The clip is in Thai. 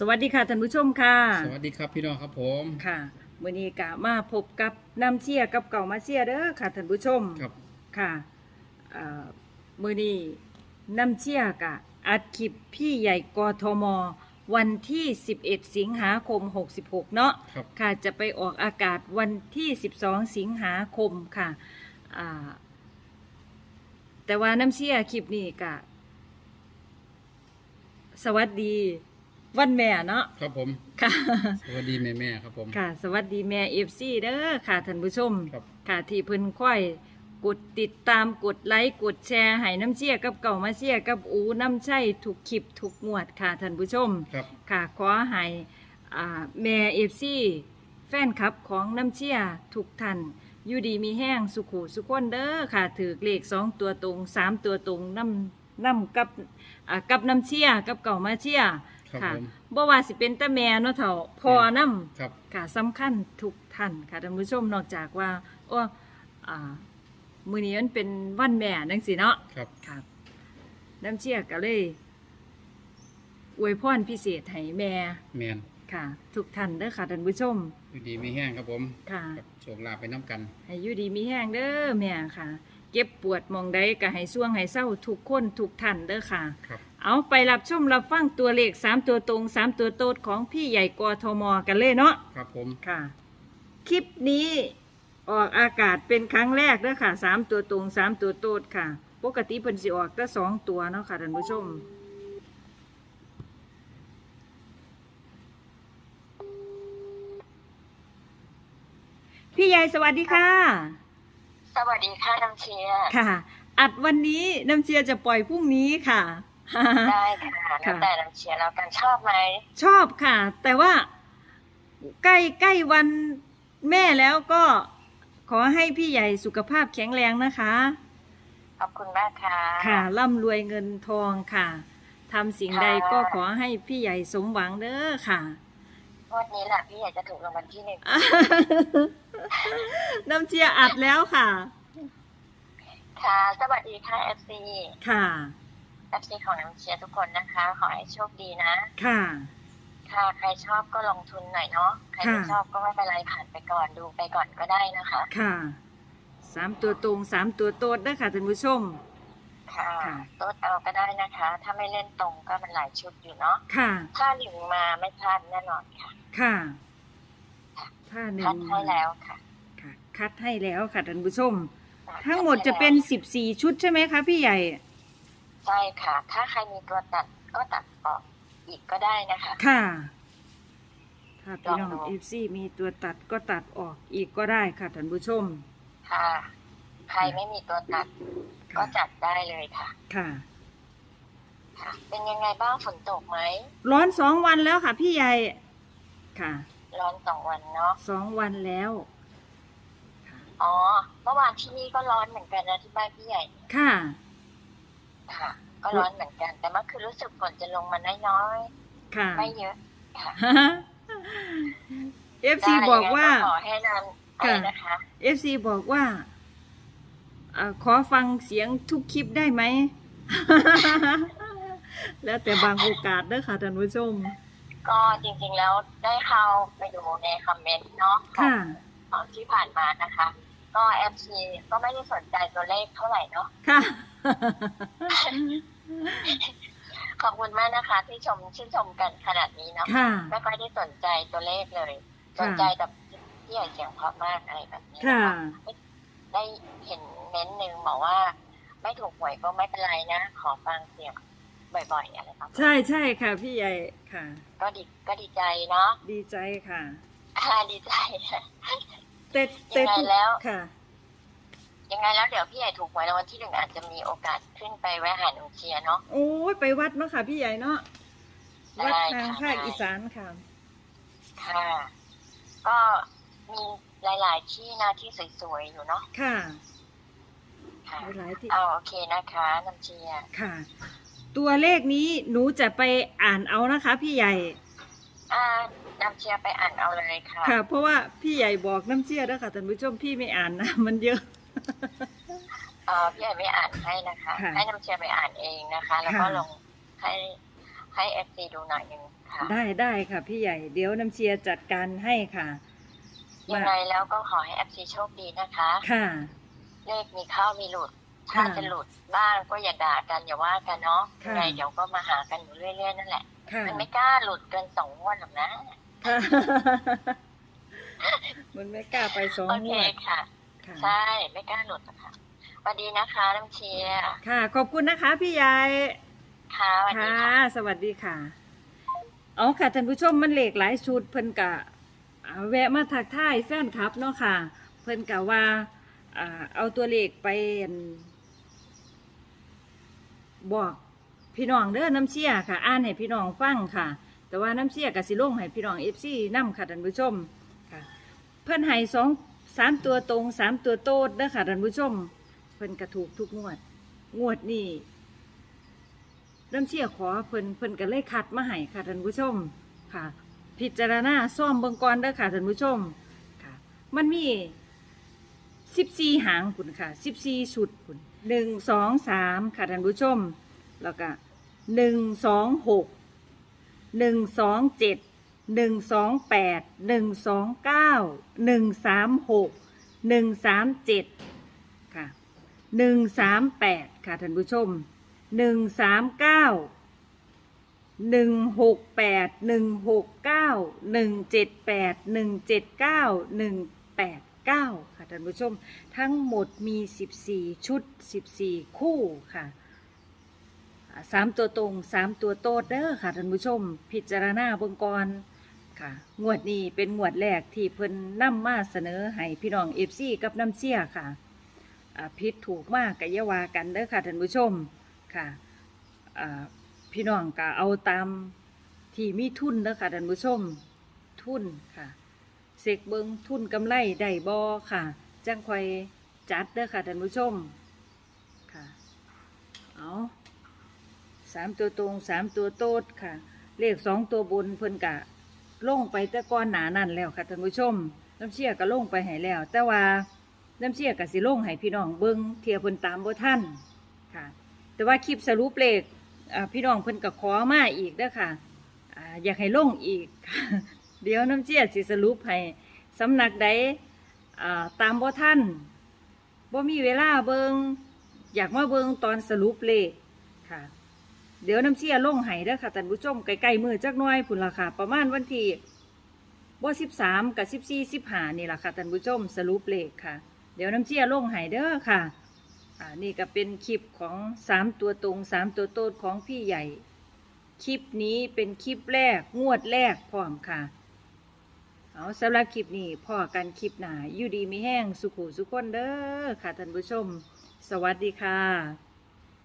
สวัสดีค่ะท่านผู้ชมค่ะ สวัสดีครับพี่น้องครับผมค่ะมื้อนี้กะมาพบกับน้ำเชียกับเก่ามาเชียเด้อค่ะท่านผู้ชมครับค่ะเอ่อมื้อนี้น้ำเชียกะอัดคลิปพี่ใหญ่กทม วันที่ 11 สิงหาคม 66 เนาะครับค่ะจะไปออกอากาศวันที่ 12 สิงหาคมค่ะอ่าแต่ว่าน้ำเชียคลิปนี้กะสวัสดี วันแม่เนาะครับผม ค่ะ สวัสดีแม่แม่ๆครับผม ค่ะ สวัสดีแม่เอฟซีเด้อค่ะท่านผู้ชม ครับ ค่ะที่เพิ่นค่อยกดติดตามกดไลค์กดแชร์ให้น้ำเชียกับเก่ามาเชียกับอูน้ำใช่ทุกคลิปทุกงวดค่ะท่านผู้ชม ครับ ค่ะขอให้อ่าแม่เอฟซีแฟนคลับของน้ำเชียทุกท่านอยู่ดีมีแห้งสุขุสุขคนเด้อค่ะถือเลขสองตัวตรงสามตัวตรงน้ำน้ำกับอ่ากับน้ำเชียกับเก่ามาเชีย ครับค่ะผมบ่ว่าสิเป็นตาแม่เนาะเถ่าพอน้ำครับ ค่ะสำคัญทุกท่านค่ะท่านผู้ชมนอกจากว่าโอ้อ่ามื้อนี้มันเป็นวันแม่จังซี่เนาะครับ ค่ะน้ำเชี่ยก็เลยอวยพรพิเศษให้แม่แมนค่ะ ทุกท่านเด้อค่ะท่านผู้ชมอยู่ดีมีแห้งครับผมค่ะ ครับโชคลาภไปน้ำกัน ให้อยู่ดีมีแห้งเด้อแม่ค่ะ เก็บปวดหมองใดก็ให้ส่วงให้เศร้าทุกคนทุกท่านเด้อค่ะ ครับ เอาไปรับชมรับฟังตัวเลขสามตัวตรงสามตัวโตดของพี่ใหญ่กทมกันเลยเนาะครับผม ค่ะ คลิปนี้ออกอากาศเป็นครั้งแรกเด้อค่ะสามตัวตรงสามตัวโตดค่ะ ปกติเพิ่นสิออกแต่สองตัวเนาะค่ะท่านผู้ชม พี่ใหญ่สวัสดีค่ะ สวัสดีค่ะน้ำเชียร์ค่ะ อัดวันนี้น้ำเชียร์จะปล่อยพรุ่งนี้ค่ะ ได้ค่ะค่ะแล้วแต่น้ำเชียร์แล้วกันชอบไหมชอบค่ะ แต่ว่าใกล้ใกล้วันแม่แล้วก็ขอให้พี่ใหญ่สุขภาพแข็งแรงนะคะ ขอบคุณมากค่ะ ค่ะร่ำรวยเงินทองค่ะทำสิ่งใดก็ขอให้พี่ใหญ่สมหวังเด้อค่ะงวันนี้แหละพี่อยากจะถูกรางวัลที่หนึ่งน้ำเชียร์อัดแล้วค่ะ ค่ะ สวัสดีค่ะเอฟซีค่ะ เอฟซีของน้ำเชียร์ทุกคนนะคะ ขอให้โชคดีนะ ค่ะ ค่ะ ใครชอบก็ลงทุนหน่อยเนาะ ใครไม่ค่ะ ชอบก็ไม่เป็นไรผ่านไปก่อนดูไปก่อนก็ได้นะคะ ค่ะสามตัวตรงสามตัวโตดเด้อค่ะท่านผู้ชม ค่ะค่ะ ลดเอาก็ได้นะคะ ถ้าไม่เล่นตรงก็มันหลายชุดอยู่เนาะ ค่ะ ถ้าหลิงมาไม่พลาดแน่นอนค่ะค่ะถ้าหนึ่คัดงให้แล้วค่ะค่ะ คัดให้แล้วค่ะท่านผู้ชม ทั้งหมดจะเป็นสิบสี่ชุดใช่ไหมคะพี่ใหญ่ ใช่ค่ะ ถ้าใครมีตัวตัดก็ตัดออกอีกก็ได้นะคะ ค่ะ ถ้าพี่น้องลองดู เอฟซีมีตัวตัดก็ตัดออกอีกก็ได้ค่ะท่านผู้ชม ค่ะ ใครไม่มีตัวตัดก็ค่ะจัดได้เลยค่ะ ค่ะ ค่ะ เป็นยังไงบ้างฝนตกไหม ร้อนสองวันแล้วค่ะพี่ใหญ่ ค่ะ ร้อนสองวันเนาะ สองวันแล้ว อ๋อ เมื่อวานที่นี่ก็ร้อนเหมือนกันนะที่บ้านพี่ใหญ่ ค่ะ ค่ะ ก็ร้อนเหมือนกัน แต่เมื่อคืนรู้สึกฝนจะลงมาน้อยค่ะๆไม่เยอะค่ะเอฟซีบอกว่าได้ยังไงขอให้นำอะไรนะคะเอฟซีบอกว่าเออขอฟังเสียงทุกคลิปได้ไหม แล้วแต่บางโอกาสเด้อค่ะท่านผู้ชม ก็จริงๆแล้วได้เข้าไปดูในคอมเมนต์เนาะของค่ะของที่ผ่านมานะคะ ก็แอปซีก็ไม่ได้สนใจตัวเลขเท่าไหร่เนาะค่ะ ขอบคุณมากนะคะ ที่ชมชื่นชมกันขนาดนี้เนาะค่ะ ไม่ค่อยได้สนใจตัวเลขเลย สนใจแต่ที่ใหญ่เสียงเพราะมากอะไรแบบนี้ค่ะนะคะได้เห็นเม้นต์หนึ่งบอกว่า ไม่ถูกหวยก็ไม่เป็นไรนะ ขอฟังเสียงบ่อยๆอะไรประมาณใช่ใช่ค่ะ พี่ใหญ่ค่ะ ก็ดีก็ดีใจเนาะดีใจค่ะอ่าดีใจ แต่แต่ยังไงแล้ว ค่ะ ยังไงแล้วเดี๋ยวพี่ใหญ่ถูกหวยรางวัลที่หนึ่งอาจจะมีโอกาสขึ้นไปแวะหาหนูเชียร์เนาะ โอ้ยไปวัดเนาะค่ะ พี่ใหญ่เนาะวัดได้ทางค่ะภาคได้ อีสานค่ะ ค่ะ ก็มีหลาย ๆ ที่นะที่สวยๆอยู่เนาะค่ะค่ะหลายๆที่เอาโอเคนะคะน้ำเชียร์ค่ะ ตัวเลขนี้หนูจะไปอ่านเอานะคะ พี่ใหญ่ อ่า น้ำเชียร์ไปอ่านเอาเลยค่ะ ค่ะ เพราะว่าพี่ใหญ่บอกน้ำเชื่อแล้วค่ะท่านผู้ชมพี่ไม่อ่านนะมันเยอะ เออพี่ใหญ่ไม่อ่านให้นะคะ ค่ะให้น้ำเชียร์ไปอ่านเองนะคะ แล้วก็ค่ะ ลงให้ให้เอฟซีดูหน่อยหนึงค่ะได้ได้ค่ะ พี่ใหญ่เดี๋ยวน้ำเชียร์จัดการให้ค่ะยังไงแล้วก็ขอให้เอฟซีโชคดีนะคะ ค่ะ เลขมีเข้ามีหลุด ถ้าค่ะจะหลุดบ้างก็อย่าด่ากันอย่าว่ากันเนาะค่ะ ยังไงเดี๋ยวก็มาหากันอยู่เรื่อยๆนั่นแหละ ค่ะ มันไม่กล้าหลุดเกินสองงวดหรอกนะค่ะ มันไม่กล้าไปสองโองเควดค่ะ ค่ะ ใช่ไม่กล้าหลุดนะคะสวัสดีนะคะน้ำเชียร์ค่ะ ขอบคุณนะคะพี่ใหญ่ค่ะสวัสดีค่ะค่ะ สวัสดีค่ะ เอาค่ะท่านผู้ชมมันเหล็กหลายชุดเพิ่นกะอ่าแวะมาทักทายแฟนคลับเนาะค่ะ เพิ่นกะว่าอ่าเอาตัวเลขไปอั่นบอกพี่น้องเด้อน้ำเชี่ยค่ะ อ่านให้พี่น้องฟังค่ะ แต่ว่าน้ำเชี่ยกับสิลงให้พี่น้องเอฟซีนำค่ะท่านผู้ชมค่ะเพิ่นให้สองสามตัวตรงสามตัวโตดเด้อค่ะท่านผู้ชม เพิ่นกระถูกทุกงวด งวดนี้น้ำเชี่ยขอเพิ่นเพิ่นก็เลยคัดมาให้ค่ะท่านผู้ชมค่ะ พิจารณาซ่อมเบิ่งก่อนเด้อค่ะท่านผู้ชมค่ะ มันมีสิบสี่หางคุณค่ะสิบสี่ชุดคุณหนึ่งสองสามค่ะท่านผู้ชม แล้วก็หนึ่งสองหก หนึ่งสองเจ็ดหนึ่งสองแปดหนึ่งสองเก้าหนึ่งสามหกหนึ่งสามเจ็ดค่ะหนึ่งสามแปดค่ะท่านผู้ชมหนึ่งสามเก้าหนึ่งหกแปดหนึ่งหกเก้าหนึ่งเจ็ดแปดหนึ่งเจ็ดเก้าหนึ่งแปดเก้าค่ะท่านผู้ชม ทั้งหมดมีสิบสี่ชุดสิบสี่คู่ค่ะ สามตัวตรงสามตัวโตดเด้อค่ะท่านผู้ชม พิจารณาเบิ่งก่อนค่ะ งวดนี้เป็นงวดแรกที่เพิ่นนำมาเสนอให้พี่น้องเอฟซีกับน้ำเชี่ยค่ะพิษถูกมากกับยาวากันเด้อค่ะท่านผู้ชมค่ะพี่น้องก็เอาตามที่มีทุนเด้อค่ะท่านผู้ชม ทุนค่ะเสกเบิงทุนกำไรได้บอค่ะ จังคอยจัดเด้อค่ะท่านผู้ชมค่ะเอา สามตัวตรงสามตัวโต๊ดค่ะ เลขสองตัวบนเพิ่นกะลงไปแต่ก้อนหนานั่นแล้วค่ะท่านผู้ชมน้ำเชี่ยก็ลงไปให้แล้ว แต่ว่าน้ำเชี่ยกับสิลงให้พี่น้องเบิ้งเทียเพิ่นตามบ่ท่านค่ะ แต่ว่าคลิปสรุปเลขพี่น้องเพิ่นก็ขอมาอีกเด้อค่ะอยากให้ลงอีก เดี๋ยวน้ำเชี่ยสิสรุปให้สำนักใดตามบ่ท่านบ่มีเวลาเบิงอยากมาเบิงตอนสรุปเลขค่ะ เดี๋ยวน้ำเชี่ยลงให้เด้อค่ะท่านผู้ชมใกล้ๆมือจักน้อยพุ่นละค่ะ ประมาณวันที่บ่าสิบสามกับสิบสี่สิบห้านี่ล่ะค่ะท่านผู้ชมสรุปเลขค่ะ เดี๋ยวน้ำเชี่ยลงให้เด้อค่ะอ่านี่ก็เป็นคลิปของสามตัวตรงสามตัวโตดของพี่ใหญ่ คลิปนี้เป็นคลิปแรกงวดแรกพร้อมค่ะ เอาสำหรับคลิปนี้พ่อกันคลิปหนาอยู่ดีมีแห้งสุขุสุขคนเด้อค่ะท่านผู้ชม สวัสดีค่ะ